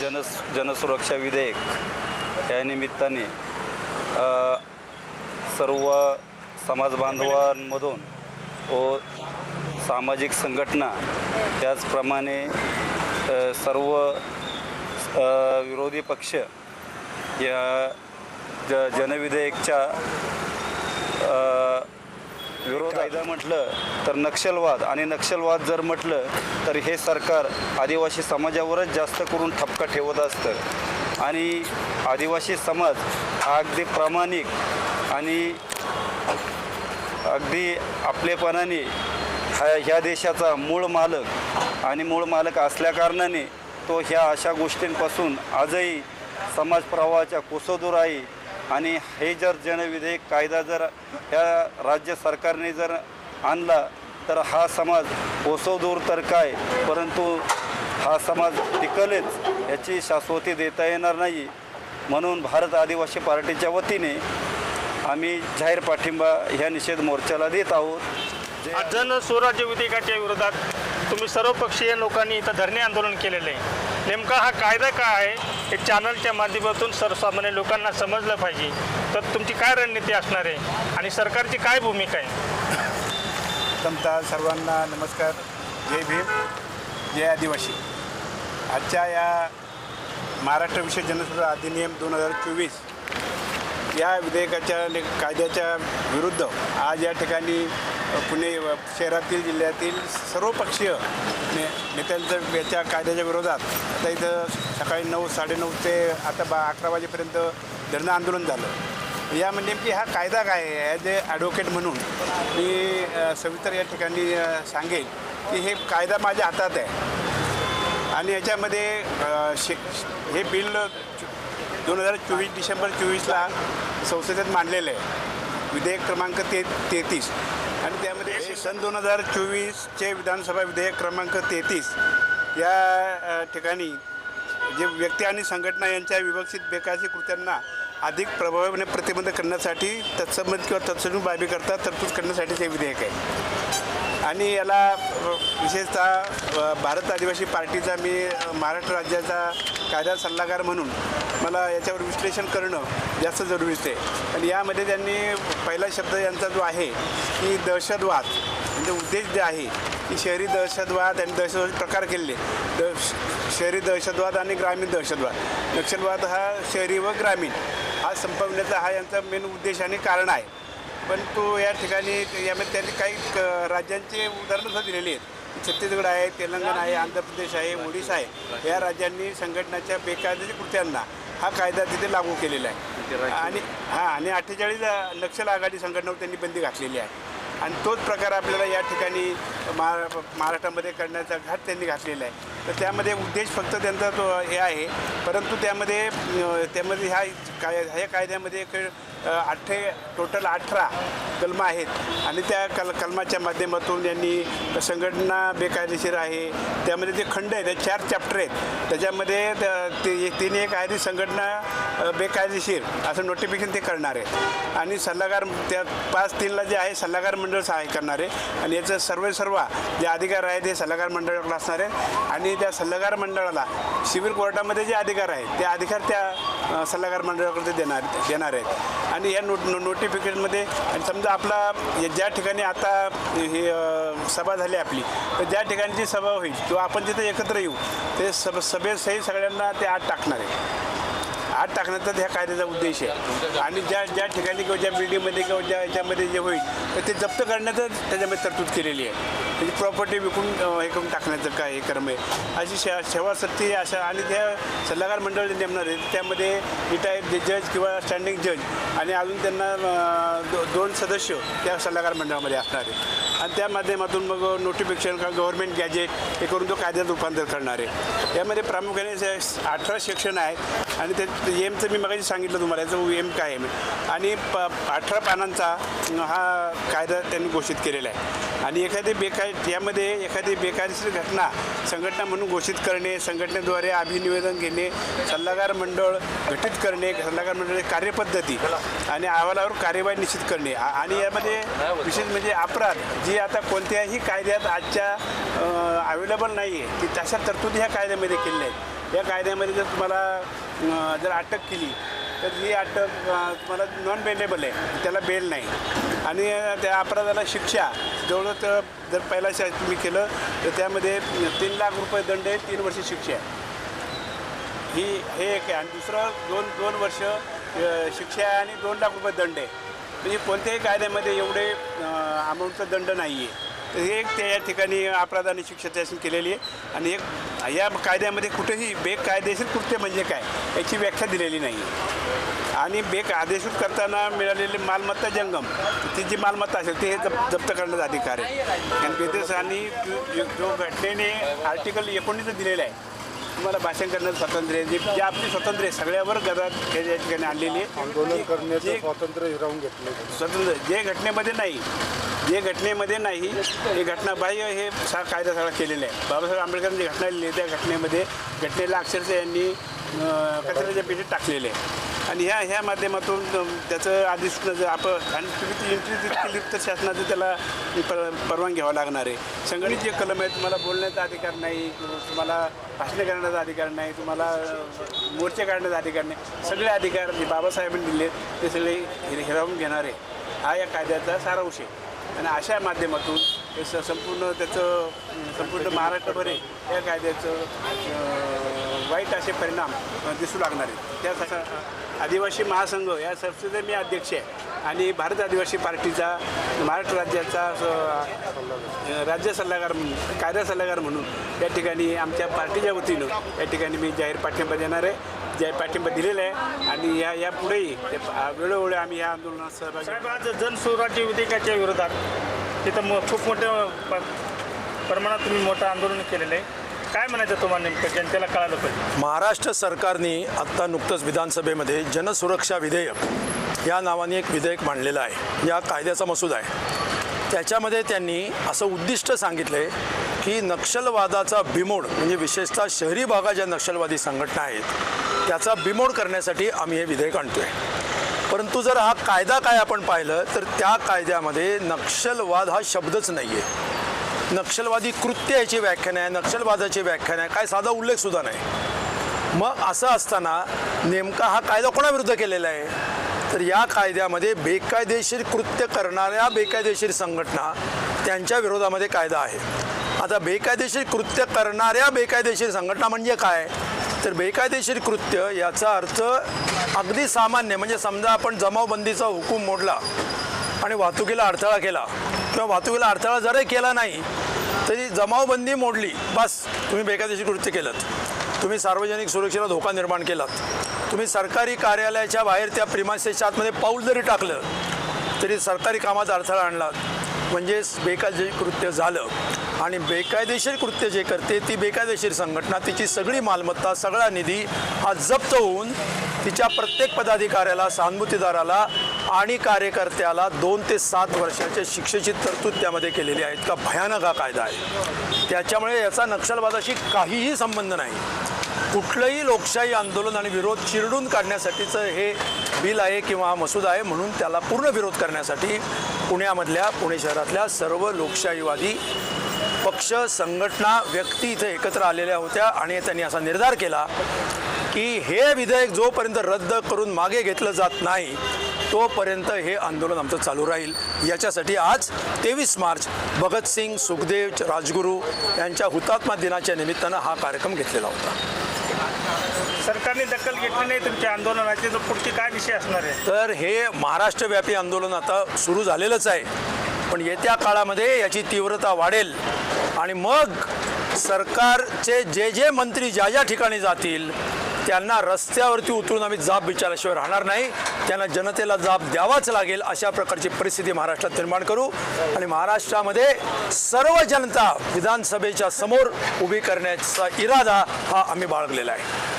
जनस जनसुरक्षा विधेयक या निमित्ताने सर्व समाज बांधवांमधून व सामाजिक संघटना त्याचप्रमाणे सर्व विरोधी पक्ष या ज जनविधेयकच्या विरोध कायदा म्हटलं तर नक्षलवाद आणि नक्षलवाद जर म्हटलं तर हे सरकार आदिवासी समाजावरच जास्त करून ठपका ठेवत असतं. आणि आदिवासी समाज हा अगदी प्रामाणिक आणि अगदी आपलेपणाने हा ह्या देशाचा मूळ मालक आणि मूळ मालक असल्याकारणाने तो ह्या अशा गोष्टींपासून आजही समाज प्रवाहाच्या कोसोदूर आहे आणि हे जर जनविधेयक कायदा जर या राज्य सरकारने जर आणला तर हा समाज कोसोदूर तर काय? परंतु हा समाज टिकलेच याची शाश्वती देता येणार नाही. म्हणून भारत आदिवासी पार्टीच्या वतीने आम्ही जाहीर पाठिंबा ह्या निषेध मोर्चाला देत आहोत. जन स्वराज्य विधेयकाच्या विरोधात तुम्ही सर्वपक्षीय लोकांनी इथं धरणे आंदोलन केलेलं आहे. नेमका हा कायदा काय आहे? हे चॅनलच्या माध्यमातून सर्वसामान्य लोकांना समजलं पाहिजे. तर तुमची काय रणनीती असणार आहे? आणि सरकारची काय भूमिका आहे? प्रथमतः सर्वांना नमस्कार. जय भीम. जय आदिवासी. आजच्या या महाराष्ट्र विषय जनसुद्धा अधिनियम दोन हजार चोवीस या विधेयकाच्या कायद्याच्या विरुद्ध आज या ठिकाणी पुणे व शहरातील जिल्ह्यातील सर्वपक्षीय ने नेत्यांचं याच्या कायद्याच्या विरोधात आता इथं सकाळी नऊ साडेनऊ ते आता बा अकरा वाजेपर्यंत धरणं आंदोलन झालं. यामध्ये नेमकी हा कायदा काय आहे? ॲज ए ॲडव्होकेट म्हणून मी सविस्तर या ठिकाणी सांगेल की हे कायदा माझ्या हातात आहे. आणि याच्यामध्ये अ, शे हे बिल दोन हजार चोवीस डिसेंबर चोवीसला संसदेत मांडलेलं आहे. विधेयक क्रमांक ते तेहतीस आणि त्यामध्ये सन दोन हजार चोवीसचे विधानसभा विधेयक क्रमांक तेहतीस या ठिकाणी जे व्यक्ती आणि संघटना यांच्या विवक्षित बेकायदेशीर कृत्यांना अधिक प्रभावीपणे प्रतिबंध करण्यासाठी तत्संबंध किंवा तत्संबंधी बाबीकरता तरतूद करण्यासाठीचे हे विधेयक आहे. आणि याला विशेषतः भारत आदिवासी पार्टीचा मी महाराष्ट्र राज्याचा कायदा सल्लागार म्हणून मला याच्यावर विश्लेषण करणं जास्त जरुरीचं आहे आणि यामध्ये त्यांनी पहिला शब्द यांचा जो आहे की दहशतवाद म्हणजे उद्देश जे आहे की शहरी दहशतवाद आणि दहशतवाद प्रकार केलेले द शहरी दहशतवाद आणि ग्रामीण दहशतवाद. नक्षलवाद हा शहरी व ग्रामीण हा संपवण्याचा हा यांचा मेन उद्देश आणि कारण आहे. पण तो या ठिकाणी यामध्ये त्यांनी काही क- राज्यांचे उदाहरणं दिलेली आहेत. छत्तीसगड आहे तेलंगणा आहे आंध्र प्रदेश आहे ओडिशा आहे. या राज्यांनी संघटनाच्या बेकायदेशीर कृत्यांना हा कायदा तिथे लागू केलेला आहे. आणि हां आणि अठ्ठेचाळीस नक्षल आघाडी संघटनेवर त्यांनी बंदी घातलेली आहे. आणि तोच प्रकार आपल्याला या ठिकाणी महा महाराष्ट्रामध्ये करण्याचा घाट त्यांनी घातलेला आहे. तर त्यामध्ये उद्देश फक्त त्यांचा तो हे आहे. परंतु त्यामध्ये त्यामध्ये ह्या काय ह्या कायद्यामध्ये एक अठ्ठे टोटल अठरा कलमं आहेत. आणि त्या कल कलमाच्या माध्यमातून यांनी संघटना बेकायदेशीर आहे. त्यामध्ये जे खंड आहेत ते चार चॅप्टर आहेत. त्याच्यामध्ये त- ते तिने एक आहे ती संघटना बेकायदेशीर असं नोटिफिकेशन ते करणार. आहे आणि सल्लागार त्या पाच तीनला जे आहे सल्लागार मंडळ सहाय्य करणार. आहे आणि याचं सर्व सर्व जे अधिकार आहे ते सल्लागार मंडळाकडे असणार आहे आणि त्या सल्लागार मंडळाला सिव्हिल कोर्टामध्ये जे अधिकार आहेत ते अधिकार त्या सल्लागार मंडळाकडे देणार देणार आहेत. आणि या नोट नो नोटिफिकेशनमध्ये आणि समजा आपला या- ज्या ठिकाणी आता हे सभा झाली आपली तर ज्या ठिकाणची सभा होईल किंवा आपण तिथे एकत्र येऊ ते सभ सभेसही सगळ्यांना ते आत टाकणार आहे आत टाकण्याचा ह्या कायद्याचा उद्देश आहे. आणि ज्या ज्या ठिकाणी किंवा ज्या बिल्डिंगमध्ये किंवा ज्या याच्यामध्ये जे होईल तर ते जप्त करण्याचं त्याच्यामध्ये तरतूद केलेली आहे. म्हणजे प्रॉपर्टी विकून हे करून टाकण्याचं काय हे क्रम आहे. अशी शे सेवासक्ती अशा आणि त्या सल्लागार मंडळ नेमणार आहे त्यामध्ये रिटायर्ड जज किंवा स्टँडिंग जज आणि अजून त्यांना दो दोन सदस्य त्या सल्लागार मंडळामध्ये असणार आहे आणि त्या माध्यमातून मग नोटिफिकेशन किंवा गव्हर्नमेंट गॅजेट हे करून तो कायद्यात रूपांतर करणार आहे. यामध्ये प्रामुख्याने अठरा सेक्शन आहे आणि ते एमचं मी मगाशी सांगितलं तुम्हाला याचं एम काय आहे? आणि प अठरा पानांचा हा कायदा त्यांनी घोषित केलेला आहे. आणि एखादी बेकाय यामध्ये एखादी बेकायदेशीर घटना संघटना म्हणून घोषित करणे संघटनेद्वारे अभिनिवेदन घेणे सल्लागार मंडळ घटित करणे सल्लागार मंडळाची कार्यपद्धती आणि अहवालावर कार्यवाही निश्चित करणे. आणि यामध्ये विशेष म्हणजे अपराध जी आता कोणत्याही कायद्यात आजच्या अवेलेबल नाही आहे की तशा तरतुदी ह्या कायद्यामध्ये केलेल्या आहेत. या कायद्यामध्ये जर तुम्हाला जर अटक केली तर ही अटक तुम्हाला नॉन बेलेबल आहे त्याला बेल नाही. आणि त्या अपराधाला शिक्षा जवळजवळ तर जर पहिला तुम्ही केलं तर त्यामध्ये तीन लाख रुपये दंड आहे तीन वर्ष शिक्षा आहे. ही हे एक आहे. आणि दुसरं दोन दोन वर्ष शिक्षा आहे आणि दोन लाख रुपये दंड आहे. म्हणजे कोणत्याही कायद्यामध्ये एवढे अमाऊंटचा दंड नाही आहे तर हे एक त्या या ठिकाणी अपराध आणि शिक्षा त्याशी केलेली आहे. आणि एक या कायद्यामध्ये कुठेही बेकायदेशीर कृत्य म्हणजे काय याची व्याख्या दिलेली नाही आहे आणि बेकायदेशीर करताना मिळालेली मालमत्ता जंगम ती जी मालमत्ता असेल ते हे जप जप्त करण्याचा अधिकार आहे. आणि आणि जो- घटनेने आर्टिकल एकोणीस दिलेलं आहे तुम्हाला भाषण करण्याचं स्वातंत्र्य आहे. जे जे आपली स्वातंत्र्य आहे सगळ्यावर गदा या ठिकाणी आणलेली आहे. आंदोलन करण्याचं स्वातंत्र्य हिरावून घेतलं स्वतंत्र जे घटनेमध्ये नाही जे घटनेमध्ये नाही हे घटना बाह्य हे सा कायदा सगळा केलेला आहे. बाबासाहेब आंबेडकरांनी जी घटना लिहिली त्या घटनेमध्ये घटनेला अक्षरशः यांनी कचऱ्याच्या पेटीत टाकलेले आहे. आणि ह्या ह्या माध्यमातून त्याचं आधीच जर आपण आणि तुम्ही ती एंट्री केली तर शासनाचं त्याला परवानगी घ्यावं लागणार आहे. संघटित जे कलम आहे तुम्हाला बोलण्याचा अधिकार नाही तुम्हाला भाषण करण्याचा अधिकार नाही तुम्हाला मोर्चे काढण्याचा अधिकार नाही. सगळे अधिकार जे बाबासाहेबांनी दिले ते सगळे हिरावून घेणारे हा या कायद्याचा सारांश आहे. आणि अशा माध्यमातून हे स संपूर्ण त्याचं संपूर्ण महाराष्ट्रभर या कायद्याचं वाईट असे परिणाम दिसू लागणार आहेत. त्यासाठी आदिवासी महासंघ या संस्थेचे मी अध्यक्ष आहे. आणि भारत आदिवासी पार्टीचा महाराष्ट्र राज्याचा राज्य सल्लागार म्हणून कायदा सल्लागार म्हणून या ठिकाणी आमच्या पार्टीच्या वतीनं या ठिकाणी मी जाहीर पाठिंबा देणार आहे. जाहीर पाठिंबा दिलेला आहे. आणि या यापुढेही ते वेळोवेळी आम्ही या आंदोलनात सहभागी आज जनसुराज्य विधेयकाच्या विरोधात तिथं म खूप मोठ्या प- प्रमाणात तुम्ही मोठं आंदोलन केलेलं आहे. काय म्हणायचं तुम्हाला नेमकं? जनतेला कळालं पाहिजे. महाराष्ट्र सरकारने आत्ता नुकतंच विधानसभेमध्ये जनसुरक्षा विधेयक या नावाने एक विधेयक मांडलेलं आहे. या कायद्याचा मसुदा आहे. त्याच्यामध्ये त्यांनी असं उद्दिष्ट सांगितलं आहे की नक्षलवादाचा बिमोड म्हणजे विशेषतः शहरी भागात ज्या नक्षलवादी संघटना आहेत त्याचा बिमोड करण्यासाठी आम्ही हे विधेयक आणतो आहे परंतु जर हा कायदा काय आपण पाहिलं तर त्या कायद्यामध्ये नक्षलवाद हा शब्दच नाही आहे नक्षलवादी कृत्य याची व्याख्यान आहे नक्षलवादाची व्याख्यान आहे काय साधा उल्लेखसुद्धा नाही. मग असं असताना नेमका हा कायदा कोणाविरुद्ध केलेला आहे? तर या कायद्यामध्ये बेकायदेशीर कृत्य करणाऱ्या बेकायदेशीर संघटना त्यांच्या विरोधामध्ये कायदा आहे. आता बेकायदेशीर कृत्य करणाऱ्या बेकायदेशीर संघटना म्हणजे काय? तर बेकायदेशीर कृत्य याचा अर्थ अगदी सामान्य म्हणजे समजा आपण जमावबंदीचा हुकूम मोडला आणि वाहतुकीला अडथळा केला किंवा वाहतुकीला अडथळा जरी केला नाही तरी जमावबंदी मोडली. बस तुम्ही बेकायदेशीर कृत्य केलं तुम्ही सार्वजनिक सुरक्षेला धोका निर्माण केलात. तुम्ही सरकारी कार्यालयाच्या बाहेर त्या प्रिमासेसच्या आतमध्ये पाऊल जरी टाकलं तरी सरकारी कामात अडथळा आणला म्हणजेच बेकायदेशीर कृत्य झालं. आणि बेकायदेशीर कृत्य जे करते ती बेकायदेशीर संघटना तिची सगळी मालमत्ता सगळा निधी हा जप्त होऊन तिच्या प्रत्येक पदाधिकाऱ्याला सहानुभूतीदाराला आणि कार्यकर्त्याला दोन ते सात वर्षाच्या शिक्षेची तरतूद त्यामध्ये केलेली आहे. इतका भयानक हा कायदा आहे. त्याच्यामुळे याचा नक्षलवादाशी काहीही संबंध नाही. कुठलंही लोकशाही आंदोलन आणि विरोध चिरडून काढण्यासाठीचं हे बिल आहे किंवा हा मसूद आहे म्हणून त्याला पूर्ण विरोध करण्यासाठी पुण्यामधल्या पुणे शहरातल्या सर्व लोकशाहीवादी पक्ष संघटना व्यक्ती इथे एकत्र आलेल्या होत्या आणि त्यांनी असा निर्धार केला की हे विधेयक जोपर्यंत रद्द करून मागे घेतलं जात नाही तोपर्यंत हे आंदोलन आमचं चालू राहील. याच्यासाठी आज तेवीस मार्च भगतसिंग सुखदेव राजगुरू यांच्या हुतात्मा दिनाच्या निमित्तानं हा कार्यक्रम घेतलेला होता. सरकारने दखल घेतली नाही तुमच्या आंदोलनाची तर पुढची काय विषय असणार आहे? तर हे महाराष्ट्रव्यापी आंदोलन आता सुरू झालेलंच आहे. पण येत्या काळामध्ये याची तीव्रता वाढेल आणि मग सरकारचे जे जे मंत्री ज्या ज्या ठिकाणी जातील त्यांना रस्त्यावरती उतरून आम्ही जाब विचारल्याशिवाय राहणार नाही. त्यांना जनतेला जाब द्यावाच लागेल अशा प्रकारची परिस्थिती महाराष्ट्रात निर्माण करू. आणि महाराष्ट्रामध्ये सर्व जनता विधानसभेच्या समोर उभी करण्याचा इरादा हा आम्ही बाळगलेला आहे. आहे